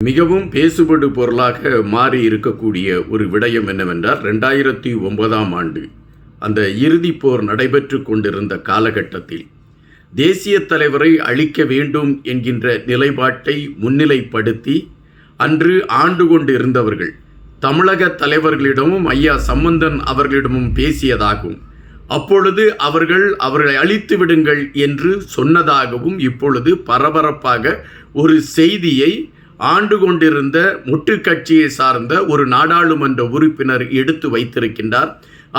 மிகவும் பேசுபடு பொருளாக மாறி இருக்கக்கூடிய ஒரு விடயம் என்னவென்றால் ரெண்டாயிரத்தி ஒன்பதாம் ஆண்டு அந்த இறுதிப் போர் நடைபெற்று கொண்டிருந்த காலகட்டத்தில் தேசிய தலைவரை அழிக்க வேண்டும் என்கின்ற நிலைப்பாட்டை முன்னிலைப்படுத்தி அன்று ஆண்டு கொண்டு இருந்தவர்கள் தமிழக தலைவர்களிடமும் ஐயா சம்பந்தன் அவர்களிடமும் பேசியதாகவும் அப்பொழுது அவர்கள் அவர்களை அழித்து விடுங்கள் என்று சொன்னதாகவும் இப்பொழுது பரபரப்பாக ஒரு செய்தியை ஆண்டு கொண்டிருந்த முட்டு கட்சியை சார்ந்த ஒரு நாடாளுமன்ற உறுப்பினர் எடுத்து வைத்திருக்கின்றார்.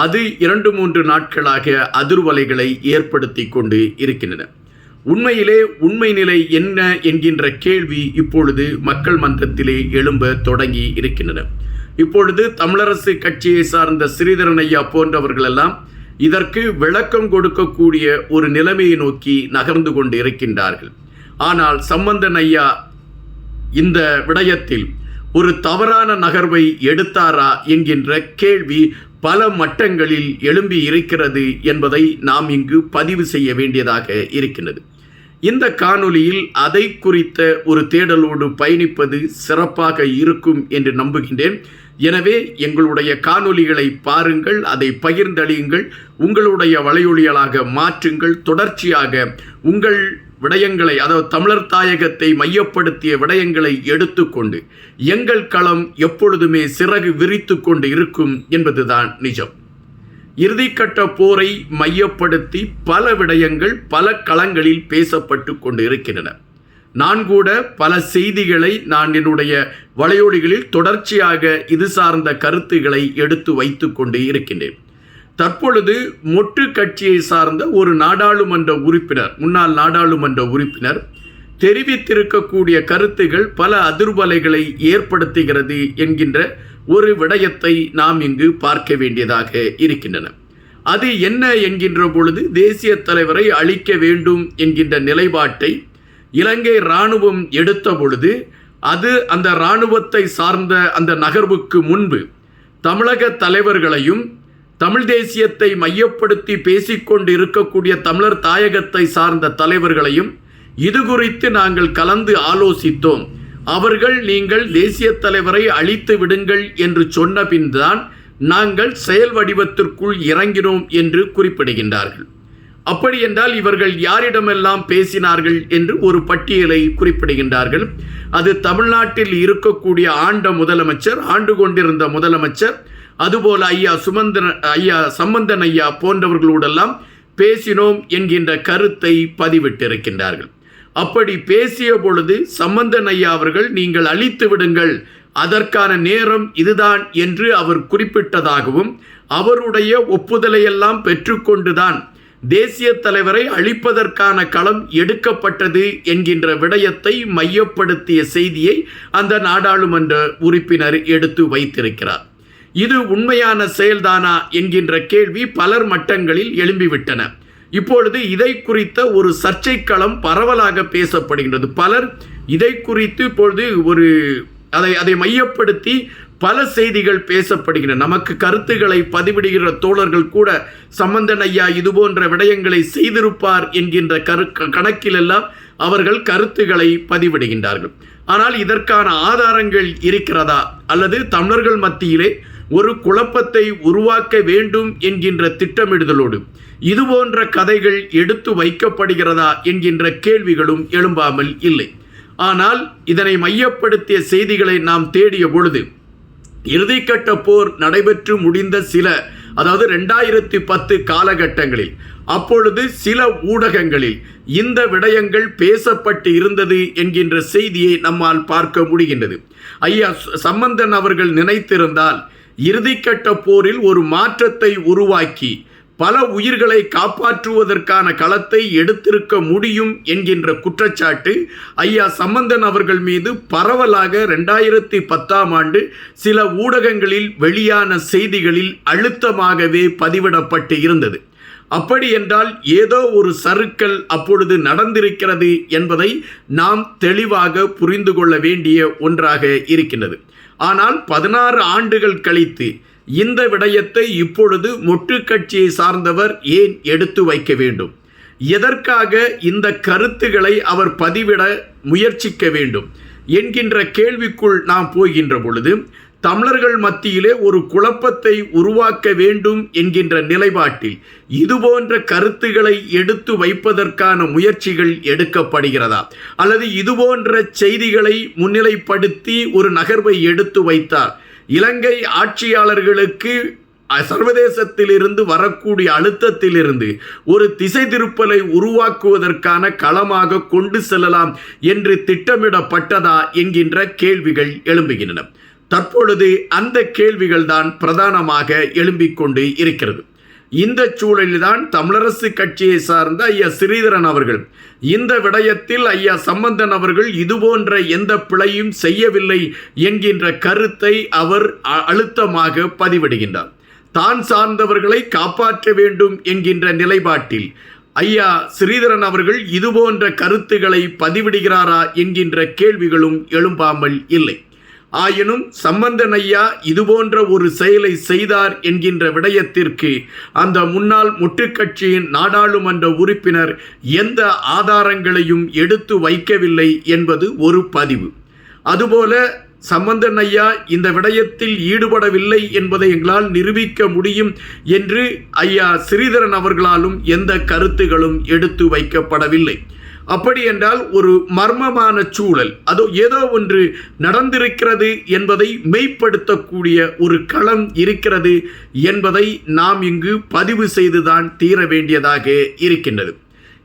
அது இரண்டு மூன்று நாட்களாக அதிர்வலைகளை ஏற்படுத்தி கொண்டு இருக்கின்றன. உண்மையிலே உண்மை நிலை என்ன என்கின்ற கேள்வி இப்பொழுது மக்கள் மன்றத்திலே எழும்ப தொடங்கி இருக்கின்றன. இப்பொழுது தமிழரசு கட்சியை சார்ந்த ஸ்ரீதரன் ஐயா போன்றவர்களெல்லாம் இதற்கு விளக்கம் கொடுக்கக்கூடிய ஒரு நிலைமையை நோக்கி நகர்ந்து கொண்டு இருக்கின்றார்கள். ஆனால் சம்பந்தன் ஐயா இந்த விடயத்தில் ஒரு தவறான நகர்வை எடுத்தாரா என்கின்ற கேள்வி பல மட்டங்களில் எழும்பி இருக்கிறது என்பதை நாம் இங்கு பதிவு செய்ய வேண்டியதாக இருக்கின்றது. இந்த காணொலியில் அதை குறித்த ஒரு தேடலோடு பயணிப்பது சிறப்பாக இருக்கும் என்று நம்புகின்றேன். எனவே எங்களுடைய காணொலிகளை பாருங்கள் அதை பகிர்ந்தளியுங்கள் உங்களுடைய வலையொலிகளாக மாற்றுங்கள் தொடர்ச்சியாக உங்கள் விடயங்களை அதாவது தமிழர் தாயகத்தை மையப்படுத்திய விடயங்களை எடுத்துக்கொண்டு எங்கள் களம் எப்பொழுதுமே சிறகு விரித்து கொண்டு இருக்கும் என்பதுதான் நிஜம். இறுதிக்கட்ட போரை மையப்படுத்தி பல விடயங்கள் பல களங்களில் பேசப்பட்டு கொண்டு இருக்கின்றன நான் கூட பல செய்திகளை நான் என்னுடைய வலையொலிகளில் தொடர்ச்சியாக இது சார்ந்த கருத்துக்களை எடுத்து வைத்து கொண்டு இருக்கின்றேன். தற்பொழுது மொட்டு கட்சியை சார்ந்த ஒரு நாடாளுமன்ற உறுப்பினர் முன்னாள் நாடாளுமன்ற உறுப்பினர் தெரிவித்திருக்கக்கூடிய கருத்துகள் பல அதிர்வலைகளை ஏற்படுத்துகிறது என்கின்ற ஒரு விடயத்தை நாம் இங்கு பார்க்க வேண்டியதாக இருக்கின்றன. அது என்ன என்கின்ற பொழுது தேசிய தலைவரை அழிக்க வேண்டும் என்கின்ற நிலைப்பாட்டை இலங்கை இராணுவம் எடுத்த பொழுது அது அந்த இராணுவத்தை சார்ந்த அந்த நகர்வுக்கு முன்பு தமிழக தலைவர்களையும் தமிழ் தேசியத்தை மையப்படுத்தி பேசிக்கொண்டு இருக்கக்கூடிய தமிழர் தாயகத்தை சார்ந்த தலைவர்களையும் இது குறித்து நாங்கள் கலந்து ஆலோசித்தோம். அவர்கள் நீங்கள் தேசிய தலைவரை அழித்து விடுங்கள் என்று சொன்ன பின்தான் நாங்கள் செயல் வடிவத்திற்குள் இறங்கினோம் என்று குறிப்பிடுகின்றார்கள். அப்படி என்றால் இவர்கள் யாரிடமெல்லாம் பேசினார்கள் என்று ஒரு பட்டியலை குறிப்பிடுகின்றார்கள். அது தமிழ்நாட்டில் இருக்கக்கூடிய ஆண்ட முதலமைச்சர் ஆண்டு கொண்டிருந்த முதலமைச்சர் அதுபோல ஐயா சுமந்தன் ஐயா சம்பந்தன் ஐயா போன்றவர்களோடெல்லாம் பேசினோம் என்கின்ற கருத்தை பதிவிட்டிருக்கின்றார்கள். அப்படி பேசிய பொழுது சம்பந்தன் ஐயா அவர்கள் நீங்கள் அழித்து விடுங்கள். அதற்கான நேரம் இதுதான் என்று அவர் குறிப்பிட்டதாகவும் அவருடைய ஒப்புதலையெல்லாம் பெற்றுக்கொண்டுதான் தேசிய தலைவரை அழிப்பதற்கான களம் எடுக்கப்பட்டது என்கின்ற விடயத்தை மையப்படுத்திய செய்தியை அந்த நாடாளுமன்ற உறுப்பினர் எடுத்து வைத்திருக்கிறார். இது உண்மையான செயல்தானா என்கின்ற கேள்வி பலர் மட்டங்களில் எழும்பிவிட்டன. இப்பொழுது இதை குறித்த ஒரு சர்ச்சை களம் பரவலாக பேசப்படுகின்றது. பலர் இதை குறித்து இப்பொழுது ஒரு அதை அதை மையப்படுத்தி பல செய்திகள் பேசப்படுகின்றன. நமக்கு கருத்துக்களை பதிவிடுகிற தோழர்கள் கூட சம்பந்தன் ஐயா இது போன்ற விடயங்களை செய்திருப்பார் என்கின்ற கரு கணக்கிலெல்லாம் அவர்கள் கருத்துக்களை பதிவிடுகின்றார்கள். ஆனால் இதற்கான ஆதாரங்கள் இருக்கிறதா? அல்லது தமிழர்கள் மத்தியிலே ஒரு குழப்பத்தை உருவாக்க வேண்டும் என்கின்ற திட்டமிடுதலோடு இது போன்ற கதைகள் எடுத்து வைக்கப்படுகிறதா என்கின்ற கேள்விகளும் எழும்பாமல் இல்லை. ஆனால் இதனை மையப்படுத்திய செய்திகளை நாம் தேடிய பொழுது இறுதிக்கட்ட போர் நடைபெற்று முடிந்த சில அதாவது ரெண்டாயிரத்தி பத்து காலகட்டங்களில் அப்பொழுது சில ஊடகங்களில் இந்த விடயங்கள் பேசப்பட்டு இருந்தது என்கின்ற செய்தியை நம்மால் பார்க்க முடிகின்றது. ஐயா சம்பந்தன் அவர்கள் நினைத்திருந்தால் இறுதிக்கட்ட போரில் ஒரு மாற்றத்தை உருவாக்கி பல உயிர்களை காப்பாற்றுவதற்கான களத்தை எடுத்திருக்க முடியும் என்கின்ற குற்றச்சாட்டு ஐயா சம்பந்தன் அவர்கள் மீது பரவலாக ரெண்டாயிரத்தி பத்தாம் ஆண்டு சில ஊடகங்களில் வெளியான செய்திகளில் அழுத்தமாகவே பதிவிடப்பட்டு இருந்தது. அப்படி என்றால் ஏதோ ஒரு சறுக்கல் அப்பொழுது நடந்திருக்கிறது என்பதை நாம் தெளிவாக புரிந்து கொள்ள வேண்டிய ஒன்றாக இருக்கின்றது. ஆனால் பதினாறு ஆண்டுகள் கழித்து இந்த விடயத்தை இப்பொழுது மொட்டு கட்சியை சார்ந்தவர் ஏன் எடுத்து வைக்க வேண்டும்? எதற்காக இந்த கருத்துக்களை அவர் பதிவிட முயற்சிக்க வேண்டும்? என்கின்ற கேள்விக்குள் நாம் போகின்ற பொழுது தமிழர்கள் மத்தியிலே ஒரு குழப்பத்தை உருவாக்க வேண்டும் என்கின்ற நிலைப்பாட்டில் இதுபோன்ற கருத்துக்களை எடுத்து வைப்பதற்கான முயற்சிகள் எடுக்கப்படுகிறதா? அல்லது இதுபோன்ற செய்திகளை முன்னிலைப்படுத்தி ஒரு நகர்வை எடுத்து வைத்தார்? இலங்கை ஆட்சியாளர்களுக்கு சர்வதேசத்திலிருந்து வரக்கூடிய அழுத்தத்திலிருந்து ஒரு திசை திருப்பலை உருவாக்குவதற்கான களமாக கொண்டு செல்லலாம் என்று திட்டமிடப்பட்டதா என்கின்ற கேள்விகள் எழும்புகின்றன. தற்பொழுது அந்த கேள்விகள் தான் பிரதானமாக எழும்பிக் கொண்டு இருக்கிறது. இந்த சூழலில்தான் தமிழரசு கட்சியை சார்ந்த ஐயா ஸ்ரீதரன் அவர்கள் இந்த விடயத்தில் ஐயா சம்பந்தன் அவர்கள் இதுபோன்ற எந்த பிழையும் செய்யவில்லை என்கின்ற கருத்தை அவர் அழுத்தமாக பதிவிடுகின்றார். தான் சார்ந்தவர்களை காப்பாற்ற வேண்டும் என்கின்ற நிலைப்பாட்டில் ஐயா ஸ்ரீதரன் அவர்கள் இதுபோன்ற கருத்துக்களை பதிவிடுகிறாரா என்கின்ற கேள்விகளும் எழும்பாமல் இல்லை. ஆயினும் சம்பந்தன் ஐயா இதுபோன்ற ஒரு செயலை செய்தார் என்கின்ற விடயத்திற்கு அந்த முன்னாள் முட்டுக்கட்சியின் நாடாளுமன்ற உறுப்பினர் எந்த ஆதாரங்களையும் எடுத்து வைக்கவில்லை என்பது ஒரு பதிவு. அதுபோல சம்பந்தன் ஐயா இந்த விடயத்தில் ஈடுபடவில்லை என்பதை எங்களால் நிரூபிக்க முடியும் என்று ஐயா ஸ்ரீதரன் அவர்களாலும் எந்த கருத்துகளும் எடுத்து வைக்கப்படவில்லை. அப்படி என்றால் ஒரு மர்மமான சூழல். அதோ ஏதோ ஒன்று நடந்திருக்கிறது என்பதை மெய்ப்படுத்தக்கூடிய ஒரு களம் இருக்கிறது என்பதை நாம் இங்கு பதிவு செய்துதான் தீர வேண்டியதாக இருக்கின்றது.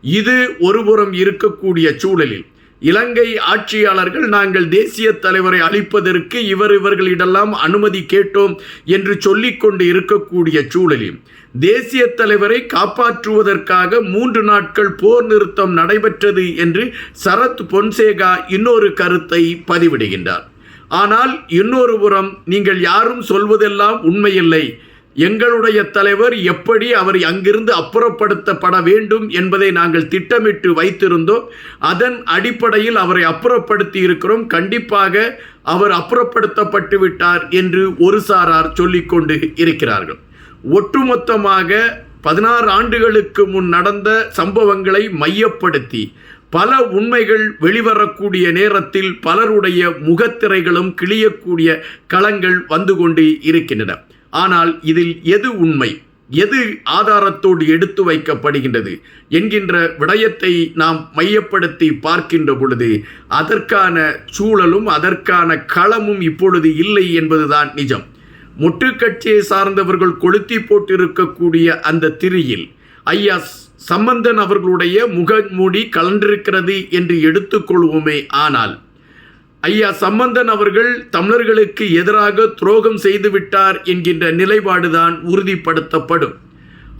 இது ஒருபுறம் இருக்கக்கூடிய சூழலில். இலங்கை ஆட்சியாளர்கள் நாங்கள் தேசிய தலைவரை அளிப்பதற்கு இவர் இவர்களிடெல்லாம் அனுமதி கேட்டோம் என்று சொல்லிக்கொண்டு இருக்கக்கூடிய சூழலில் தேசிய தலைவரை காப்பாற்றுவதற்காக மூன்று நாட்கள் போர் நிறுத்தம் நடைபெற்றது என்று சரத் பொன்சேகா இன்னொரு கருத்தை பதிவிடுகின்றார். ஆனால் இன்னொரு புறம் நீங்கள் யாரும் சொல்வதெல்லாம் உண்மையில்லை. எங்களுடைய தலைவர் எப்படி அவர் அங்கிருந்து அப்புறப்படுத்தப்பட வேண்டும் என்பதை நாங்கள் திட்டமிட்டு வைத்திருந்தோம். அதன் அடிப்படையில் அவரை அப்புறப்படுத்தி இருக்கிறோம். கண்டிப்பாக அவர் அப்புறப்படுத்தப்பட்டு விட்டார் என்று ஒரு சாரார் சொல்லிக்கொண்டு இருக்கிறார்கள். ஒட்டுமொத்தமாக பதினாறு ஆண்டுகளுக்கு முன் நடந்த சம்பவங்களை மையப்படுத்தி பல உண்மைகள் வெளிவரக்கூடிய நேரத்தில் பலருடைய முகத்திரைகளும் கிளியக்கூடிய களங்கள் வந்து கொண்டு இருக்கின்றன. ஆனால் இதில் எது உண்மை? எது ஆதாரத்தோடு எடுத்து வைக்கப்படுகின்றது? என்கின்ற விடயத்தை நாம் மையப்படுத்தி பார்க்கின்ற பொழுது அதற்கான சூழலும் அதற்கான களமும் இப்பொழுது இல்லை என்பதுதான் நிஜம். முட்டுக்கட்சியை சார்ந்தவர்கள் கொளுத்தி போட்டிருக்கக்கூடிய அந்த திரியில் ஐயா சம்பந்தன் அவர்களுடைய முகமூடி கலண்டிருக்கிறது என்று எடுத்துக்கொள்வோமே ஆனால் ஐயா சம்பந்தன் அவர்கள் தமிழர்களுக்கு எதிராக துரோகம் செய்துவிட்டார் என்கின்ற நிலைப்பாடுதான் உறுதிப்படுத்தப்படும்.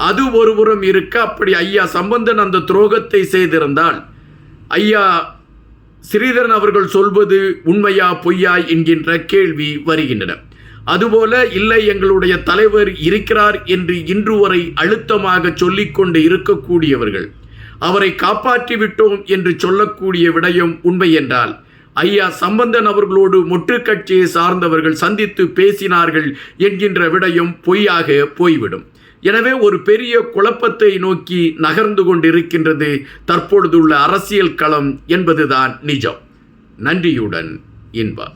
அது ஒருபுறம் இருக்க அப்படி ஐயா சம்பந்தன் அந்த துரோகத்தை செய்திருந்தால் ஐயா ஸ்ரீதரன் அவர்கள் சொல்வது உண்மையா பொய்யா என்கின்ற கேள்வி வருகின்றன. அதுபோல இல்லை எங்களுடைய தலைவர் இருக்கிறார் என்று இன்று வரை அழுத்தமாக சொல்லிக்கொண்டு இருக்கக்கூடியவர்கள் அவரை காப்பாற்றி விட்டோம் என்று சொல்லக்கூடிய விடயம் உண்மை என்றால் ஐயா சம்பந்தன் அவர்களோடு முற்றுக்கட்சியை சார்ந்தவர்கள் சந்தித்து பேசினார்கள் என்கின்ற விடயம் பொய்யாக போய்விடும். எனவே ஒரு பெரிய குழப்பத்தை நோக்கி நகர்ந்து கொண்டிருக்கின்றது தற்பொழுதுள்ள அரசியல் களம் என்பதுதான் நிஜம். நன்றியுடன் இன்பா